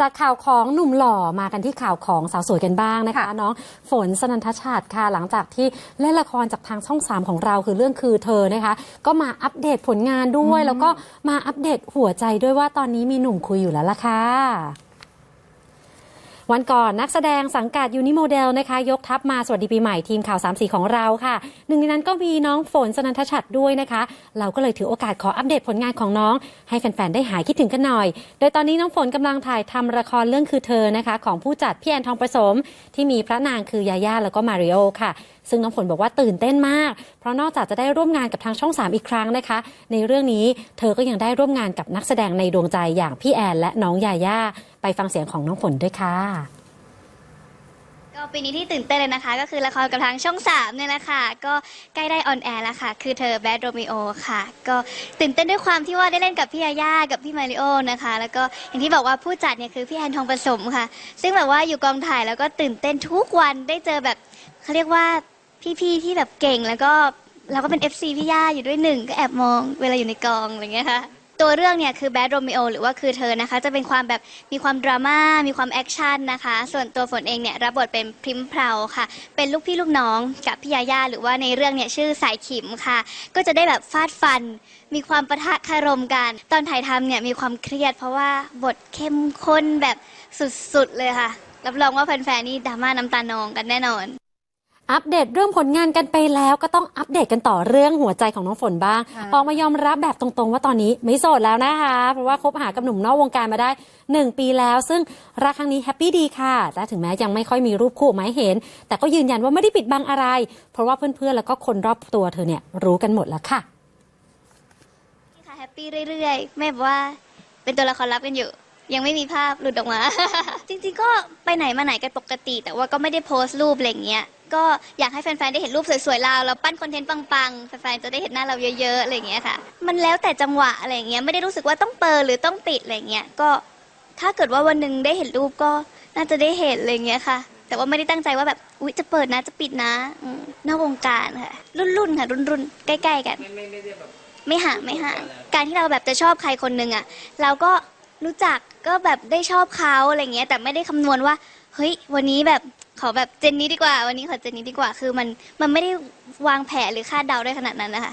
จากข่าวของหนุ่มหล่อมากันที่ข่าวของสาวสวยกันบ้างนะคะ น้องฝนสนันทชาติค่ะหลังจากที่เล่นละครจากทางช่อง 3 ของเราคือเรื่องคือเธอนะคะ ก็มาอัปเดตผลงานด้วย แล้วก็มาอัปเดตหัวใจด้วยว่าตอนนี้มีหนุ่มคุยอยู่แล้วล่ะค่ะ วันก่อนนักแสดงสังกัดยูนิโมเดลนะคะ ยกทัพมาสวัสดีปีใหม่ทีมข่าว3ามสีของเราค่ะ หนึ่งในนั้นก็มีน้องฝนสนันทชัดด้วยนะคะ เราก็เลยถือโอกาสขออัปเดตผลงานของน้อง ให้แฟนๆได้หายคิดถึงกันหน่อย โดยตอนนี้น้องฝนกำลังถ่ายทำละครเรื่องคือเธอนะคะ ของผู้จัดพี่แอนทองประสม ที่มีพระนางคือยาย่าแล้วก็มาริโอค่ะซึ่งน้องฝนบอกว่าตื่นเต้นมาก เพราะนอกจากจะได้ร่วมงานกับทางช่อง 3 อีกครั้งนะคะ ในเรื่องนี้เธอก็ยังได้ร่วมงานกับนักแสดงในดวงใจอย่างพี่แอนและน้องยาย่า ไปฟังเสียงของน้องฝนด้วยค่ะ ก็ปีนี้ที่ตื่นเต้นเลยนะคะ ก็คือละครกับทางช่อง3เนี่ยแหละค่ะ ก็ใกล้ได้ออนแอร์แล้วค่ะ คือเธอแบดโรมิโอค่ะ ก็ตื่นเต้นด้วยความที่ว่าได้เล่นกับพี่ยาย่ากับพี่มาริโอนะคะ แล้วก็อย่างที่บอกว่าผู้จัดเนี่ยคือพี่แอนทองผสมค่ะ ซึ่งแบบว่าอยู่กองถ่ายแล้วก็ตื่นเต้นทุกวันได้เจอแบบเขาเรียกว่าพี่ๆที่แบบเก่งแล้วก็เราก็เป็น FC พี่ย่าอยู่ด้วยหนึ่งก็แอบมองเวลาอยู่ในกองอะไรเงี้ยค่ะ ตัวเรื่องเนี่ยคือ Bad Romeo หรือว่าคือเธอนะคะ จะเป็นความแบบมีความดราม่ามีความแอคชั่นนะคะ ส่วนตัวฝนเองเนี่ยรับบทเป็นพริมเพราค่ะ เป็นลูกพี่ลูกน้องกับพี่ยาย่าหรือว่าในเรื่องเนี่ยชื่อสายขิมค่ะ ก็จะได้แบบฟาดฟัน มีความประทะคารมกัน ตอนถ่ายทำเนี่ยมีความเครียด เพราะว่าบทเข้มข้นแบบสุดๆเลยค่ะรับรองว่าแฟนๆนี่ดราม่าน้ำตานองกันแน่นอน อัปเดตเรื่องผลงานกันไปแล้วก็ต้องอัปเดตกันต่อเรื่องหัวใจของน้องฝนบ้างค่ะออกมายอมรับแบบตรงๆ ว่าตอนนี้ไม่โสดแล้วนะคะ เพราะว่าคบหากับหนุ่มนอกวงการมาได้ 1 ปีแล้ว ซึ่งรักครั้งนี้แฮปปี้ดีค่ะ และถึงแม้ยังไม่ค่อยมีรูปคู่ออกมาให้เห็น แต่ก็ยืนยันว่าไม่ได้ปิดบังอะไร เพราะว่าเพื่อนๆแล้วก็คนรอบตัวเธอเนี่ยรู้กันหมดแล้วค่ะค่ะแฮปปี้เรื่อยๆไม่แบบว่าเป็นตัวละครลับกันอยู่ยังไม่มีภาพหลุดออกมา จริงๆก็ไปไหนมาไหนกันปกติ แต่ว่าก็ไม่ได้โพสต์รูปอะไรอย่างเงี้ย ก็อยากให้แฟนๆ ได้เห็นรูปสวยๆเราเราปั้นคอนเทนต์ปังๆ แฟนๆ จะได้เห็นหน้าเราเยอะๆ อะไรอย่างเงี้ยค่ะ มันแล้วแต่จังหวะอะไรอย่างเงี้ย ไม่ได้รู้สึกว่าต้องเปิดหรือต้องปิดอะไรอย่างเงี้ย ก็ถ้าเกิดว่าวันหนึ่งได้เห็นรูปก็น่าจะได้เห็นอะไรอย่างเงี้ยค่ะ แต่ว่าไม่ได้ตั้งใจว่าแบบอุ๊ยจะเปิดนะจะปิดนะอืมนอกวงการค่ะ รุ่นๆ ค่ะ รุ่นๆ ใกล้ๆ กัน ไม่ห่างไม่ห่าง การที่เราแบบจะชอบใครคนหนึ่งอะ เราก็รู้จักก็แบบได้ชอบเขาอะไรเงี้ย แต่ไม่ได้คำนวณว่า เฮ้ย วันนี้แบบ ขอแบบเจนนี้ดีกว่า วันนี้ขอเจนนี้ดีกว่า คือมันมันไม่ได้วางแผนหรือคาดเดาได้ขนาดนั้นนะคะ